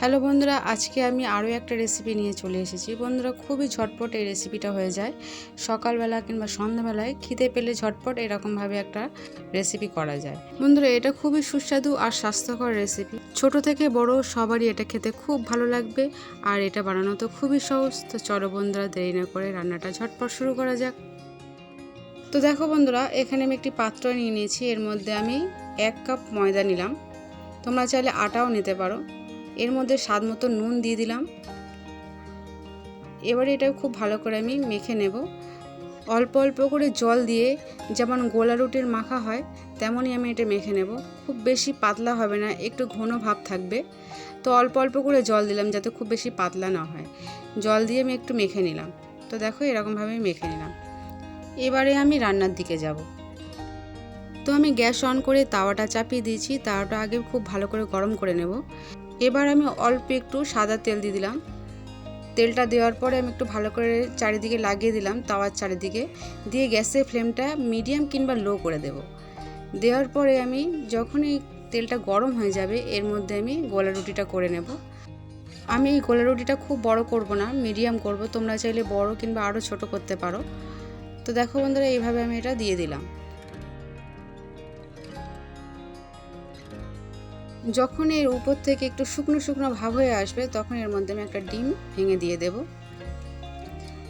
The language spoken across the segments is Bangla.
হ্যালো বন্ধুরা, আজকে আমি আরও একটা রেসিপি নিয়ে চলে এসেছি। বন্ধুরা, খুবই ঝটপট এই রেসিপিটা হয়ে যায়। সকালবেলা কিংবা সন্ধ্যাবেলায় খিদে পেলে ঝটপট এরকমভাবে একটা রেসিপি করা যায়। বন্ধুরা, এটা খুবই সুস্বাদু আর স্বাস্থ্যকর রেসিপি ছোট থেকে বড় সবারই এটা খেতে খুব ভালো লাগবে আর এটা বানানো তো খুবই সহজ। তো চলো বন্ধুরা, দেরি না করে রান্নাটা ঝটপট শুরু করা যাক। তো দেখো বন্ধুরা, এখানে আমি একটি পাত্র নিয়ে নিয়েছি। এর মধ্যে আমি এক কাপ ময়দা নিলাম। তোমরা চাইলে আটাও নিতে পারো। এর মধ্যে স্বাদ মতো নুন দিয়ে দিলাম। এবারে এটা খুব ভালো করে আমি মেখে নেব। অল্প অল্প করে জল দিয়ে যেমন গোলা রুটির মাখা হয়, তেমনই আমি এটা মেখে নেব। খুব বেশি পাতলা হবে না, একটু ঘন ভাব থাকবে। তো অল্প অল্প করে জল দিলাম যাতে খুব বেশি পাতলা না হয়। জল দিয়ে আমি একটু মেখে নিলাম। তো দেখো এরকমভাবে মেখে নিলাম। এবারে আমি রান্নার দিকে যাব। তো আমি গ্যাস অন করে তাওয়াটা চাপিয়ে দিয়েছি। তাওয়াটা আগে খুব ভালো করে গরম করে নেব। এবার আমি অল্প একটু সাদা তেল দিয়ে দিলাম। তেলটা দেওয়ার পরে আমি একটু ভালো করে চারিদিকে লাগিয়ে দিলাম তাওয়ার চারিদিকে। দিয়ে গ্যাসের ফ্লেমটা মিডিয়াম কিংবা লো করে দেব। দেওয়ার পরে আমি যখনই তেলটা গরম হয়ে যাবে, এর মধ্যে আমি গোলা রুটিটা করে নেব। আমি এই গোলা রুটিটা খুব বড় করব না, মিডিয়াম করব। তোমরা চাইলে বড় কিংবা আরও ছোট করতে পারো। তো দেখো বন্ধুরা, এইভাবে আমি এটা দিয়ে দিলাম। যখন এর উপর থেকে একটু শুকনো শুকনো ভাব হয়ে আসবে, তখন এর মধ্যে আমি একটা ডিম ভেঙে দিয়ে দেব।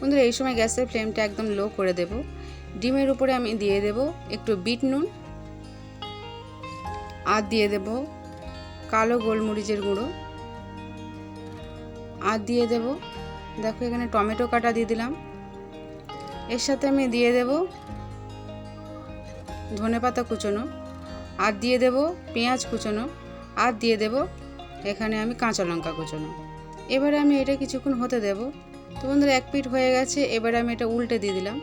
বন্ধুরা, এই সময় গ্যাসের ফ্লেমটা একদম লো করে দেব। ডিমের উপরে আমি দিয়ে দেব একটু বিট নুন। আর দিয়ে দেব কালো গোলমরিচের গুঁড়ো। আর দিয়ে দেব, দেখো এখানে টমেটো কাটা দিয়ে দিলাম। এর সাথে আমি দিয়ে দেব ধনে পাতা কুচোনো। আর দিয়ে দেব পেঁয়াজ কুচোনো। আর দিয়ে দেব এখানে আমি কাঁচা লঙ্কা কুচোনো। এবারে আমি এটা কিছুক্ষণ হতে দেব। তো বন্ধুরা, এক পিঠ হয়ে গেছে, এবারে আমি এটা উল্টে দিয়ে দিলাম।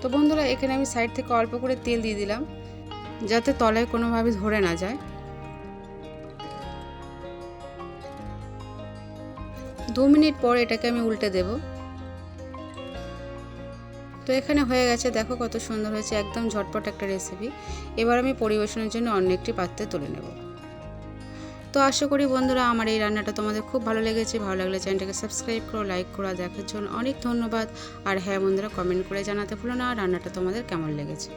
তো বন্ধুরা, এখানে আমি সাইড থেকে অল্প করে তেল দিয়ে দিলাম, যাতে তলায় কোনোভাবে ধরে না যায়। দু মিনিট পর এটাকে আমি উল্টে দেবো। তো এখানে হয়ে গেছে, দেখো কত সুন্দর হয়েছে, একদম ঝটপট একটা রেসিপি এবার আমি পরিবেশনের জন্য অন্য একটি পাত্রে তুলে নেব। তো আশা করি বন্ধুরা আমার এই রান্নাটা তোমাদের খুব ভালো লেগেছে, ভালো লাগলে চ্যানেলটাকে সাবস্ক্রাইব করো লাইক করো দেখার জন্য অনেক ধন্যবাদ। আর হ্যাঁ বন্ধুরা কমেন্ট করে জানাতে ভুলো না, রান্নাটা তোমাদের কেমন লেগেছে।